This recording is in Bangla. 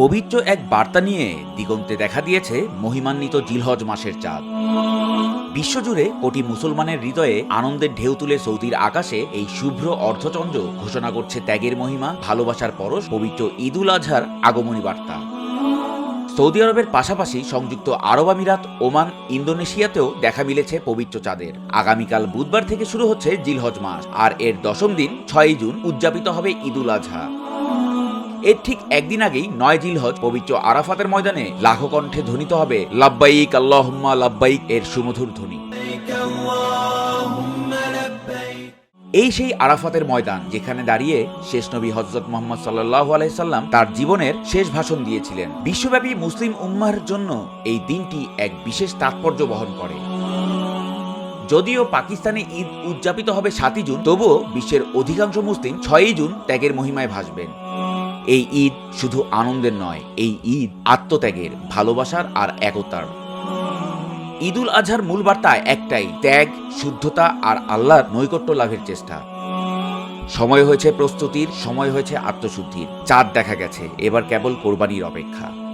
পবিত্র এক বার্তা নিয়ে দিগন্তে দেখা দিয়েছে মহিমান্বিত জিলহজ মাসের চাঁদ। বিশ্বজুড়ে কোটি মুসলমানের হৃদয়ে আনন্দের ঢেউ তুলে সৌদির আকাশে এই শুভ্র অর্ধচন্দ্র ঘোষণা করছে ত্যাগের মহিমা, ভালোবাসার পরশ, পবিত্র ঈদুল আজহার আগমনী বার্তা। সৌদি আরবের পাশাপাশি সংযুক্ত আরব আমিরাত, ওমান, ইন্দোনেশিয়াতেও দেখা মিলেছে পবিত্র চাঁদের। আগামীকাল বুধবার থেকে শুরু হচ্ছে জিলহজ মাস, আর এর দশম দিন, ছয়ই জুন, উদযাপিত হবে ঈদুল আজহা। এর ঠিক একদিন আগেই নয় জিলহজ পবিত্র আরাফাতের ময়দানে লাখো কণ্ঠে ধ্বনিত হবে, লাব্বাইক আল্লাহুম্মা লাব্বাইক এর সুমধুর ধ্বনি। এই সেই আরাফাতের ময়দান যেখানে দাঁড়িয়ে শেষ নবী হজরত মোহাম্মদ সাল্লাহ আলাইসাল্লাম তার জীবনের শেষ ভাষণ দিয়েছিলেন। বিশ্বব্যাপী মুসলিম উম্মার জন্য এই দিনটি এক বিশেষ তাৎপর্য বহন করে। যদিও পাকিস্তানে ঈদ উদযাপিত হবে সাতই জুন, তবুও বিশ্বের অধিকাংশ মুসলিম ছয়ই জুন ত্যাগের মহিমায় ভাসবেন। এই ঈদ শুধু আনন্দের নয়, এই ঈদ আত্মত্যাগের, ভালোবাসার আর একতার। ঈদুল আজহার মূল বার্তা একটাই, ত্যাগ, শুদ্ধতা আর আল্লাহর নৈকট্য লাভের চেষ্টা। সময় হয়েছে প্রস্তুতির, সময় হয়েছে আত্মশুদ্ধির। চাঁদ দেখা গেছে, এবার কেবল কোরবানির অপেক্ষা।